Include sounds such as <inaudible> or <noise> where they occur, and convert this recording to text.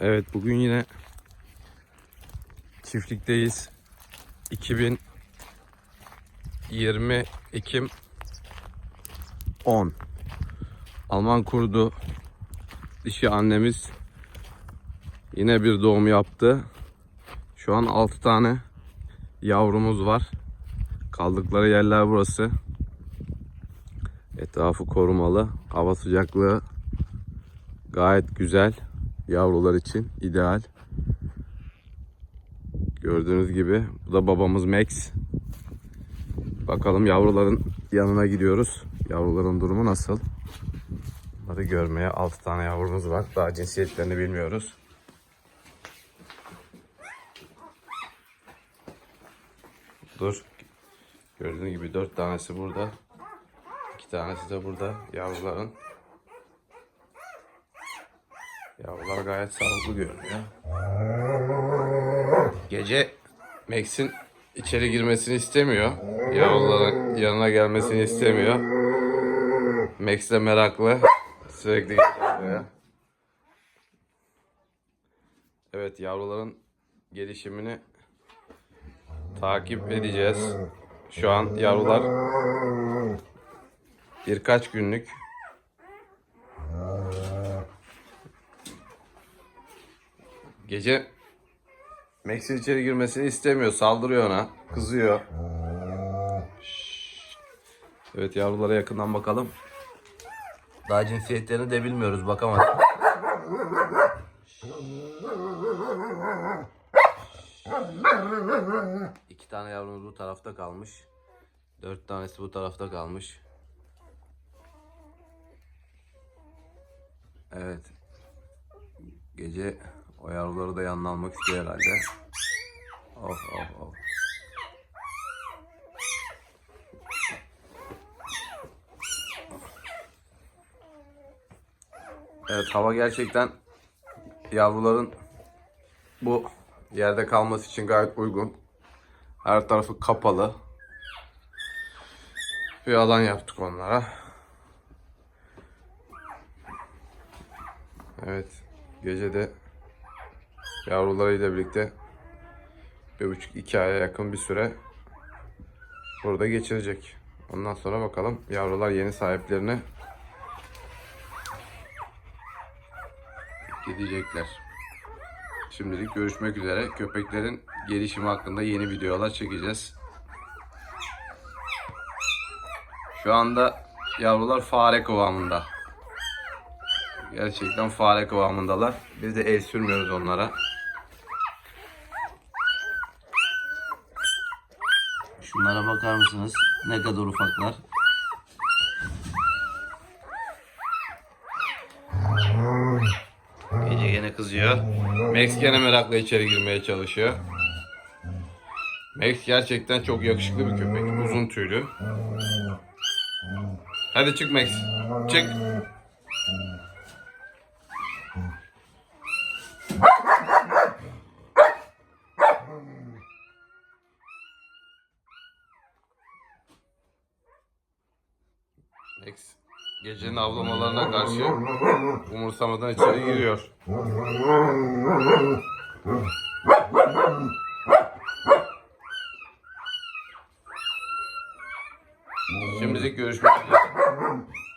Evet bugün yine çiftlikteyiz. 2020 Ekim 10. Alman kurdu dişi annemiz yine bir doğum yaptı. Şu an 6 tane yavrumuz var. Kaldıkları yerler burası. Etrafı korumalı. Hava sıcaklığı gayet güzel. Yavrular için ideal. Gördüğünüz gibi bu da babamız Max. Bakalım yavruların yanına gidiyoruz. Yavruların durumu nasıl? Bunları görmeye 6 tane yavrumuz var. Daha cinsiyetlerini bilmiyoruz. Dur. Gördüğünüz gibi 4 tanesi burada. 2 tanesi de burada yavruların. Yavrular gayet sağlıklı görünüyor. Gece Max'in içeri girmesini istemiyor. Yavruların yanına gelmesini istemiyor. Max de meraklı. Sürekli. Evet yavruların gelişimini takip edeceğiz. Şu an yavrular birkaç günlük Gece Max'in içeri girmesini istemiyor. Saldırıyor ona. Kızıyor. Evet yavrulara yakından bakalım. Daha cinsiyetlerini de bilmiyoruz. Bakamadık. İki tane yavrumuz bu tarafta kalmış. Dört tanesi bu tarafta kalmış. Evet. Gece o yavruları da yanına almak istiyor herhalde. Of of of. Evet hava gerçekten yavruların bu yerde kalması için gayet uygun. Her tarafı kapalı. Bir alan yaptık onlara. Evet. Gece de yavrularıyla birlikte bir buçuk iki aya yakın bir süre burada geçirecek. Ondan sonra bakalım yavrular yeni sahiplerine gidecekler. Şimdilik görüşmek üzere. Köpeklerin gelişimi hakkında yeni videolar çekeceğiz. Şu anda yavrular fare kıvamında. Gerçekten fare kıvamındalar. Biz de el sürmüyoruz onlara. Şunlara bakar mısınız? Ne kadar ufaklar. Gece gene kızıyor. Max gene merakla içeri girmeye çalışıyor. Max gerçekten çok yakışıklı bir köpek. Uzun tüylü. Hadi çık Max. Çık. Max gecenin avlamalarına karşı umursamadan içeri <laughs> giriyor. Şimdilik görüşmek üzere.